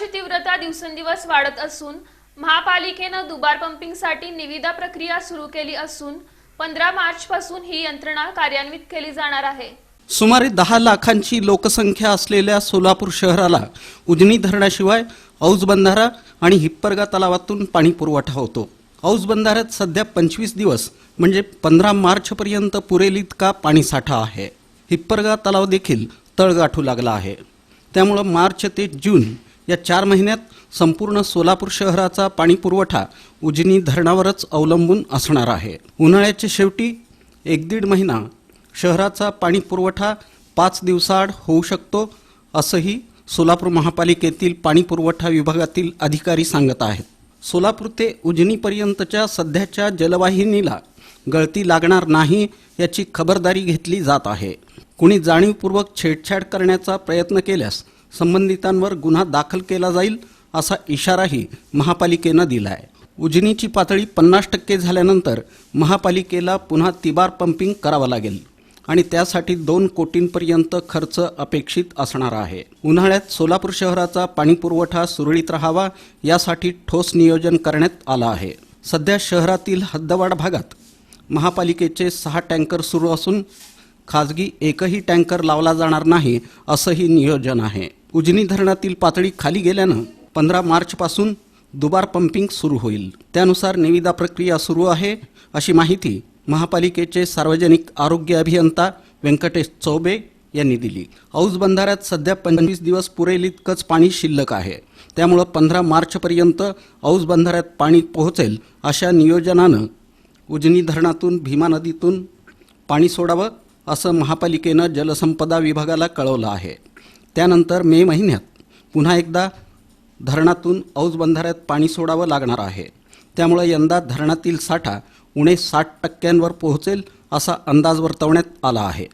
दिवसेंदिवस वाढत असून महापालिकेनं दुबार पंपिंगसाठी निविदा प्रक्रिया सुरू केली असून पंधरा मार्च पासून ही यंत्रणा कार्यान्वित केली जाणार आहे. सुमारे दहा लाखांची लोकसंख्या असलेल्या सोलापूर शहराला उजनी धरणाशिवाय औज बंधारा आणि हिप्परगा तलावातून पाणी पुरवठा होतो. औज बंधाऱ्यात सध्या पंचवीस दिवस म्हणजे पंधरा मार्चपर्यंत पुरेल इतका पाणीसाठा आहे. हिप्परगा तलाव देखील तळ गाठू लागला आहे. त्यामुळं मार्च ते जून या चार महिन्यात संपूर्ण सोलापूर शहराचा पाणी पुरवठा उजनी धरणावरच अवलंबून असणार आहे. उन्हाळ्याच्या शेवटी एक दीड महिना शहराचा पाणी पुरवठा पाच दिवसाआड होऊ शकतो असंही सोलापूर महापालिकेतील पाणी पुरवठा विभागातील अधिकारी सांगत आहेत. सोलापूर ते उजनीपर्यंतच्या सध्याच्या जलवाहिनीला गळती लागणार नाही याची खबरदारी घेतली जात आहे. कुणी जाणीवपूर्वक छेडछाड करण्याचा प्रयत्न केल्यास संबंधितांवर गुन्हा दाखल केला जाईल असा इशाराही महापालिकेनं दिला आहे उजनीची पातळी पन्नास टक्के झाल्यानंतर महापालिकेला पुन्हा तिबार पंपिंग करावं लागेल आणि त्यासाठी दोन कोटींपर्यंत खर्च अपेक्षित असणार आहे. उन्हाळ्यात सोलापूर शहराचा पाणीपुरवठा सुरळीत राहावा यासाठी ठोस नियोजन करण्यात आलं आहे. सध्या शहरातील हद्दवाड भागात महापालिकेचे सहा टँकर सुरू असून खाजगी एकही टँकर लावला जाणार नाही असंही नियोजन आहे. उजनी धरणातील पातळी खाली गेल्यानं पंधरा मार्चपासून दुबार पंपिंग सुरू होईल. त्यानुसार निविदा प्रक्रिया सुरू आहे अशी माहिती महापालिकेचे सार्वजनिक आरोग्य अभियंता व्यंकटेश चौबे यांनी दिली. औज बंधाऱ्यात सध्या पंचवीस दिवस पुरेल इतकंच पाणी शिल्लक आहे. त्यामुळं पंधरा मार्चपर्यंत औज बंधाऱ्यात पाणी पोहोचेल अशा नियोजनानं उजनी धरणातून भीमा नदीतून पाणी सोडावं असं महापालिकेनं जलसंपदा विभागाला कळवलं आहे. त्यानंतर मे महिन्यात पुन्हा एकदा धरणातून औज बंधाऱ्यात पाणी सोडावं लागणार आहे. त्यामुळे यंदा धरणातील साठा उणे साठ टक्क्यांवर पोहोचेल असा अंदाज वर्तवण्यात आला आहे.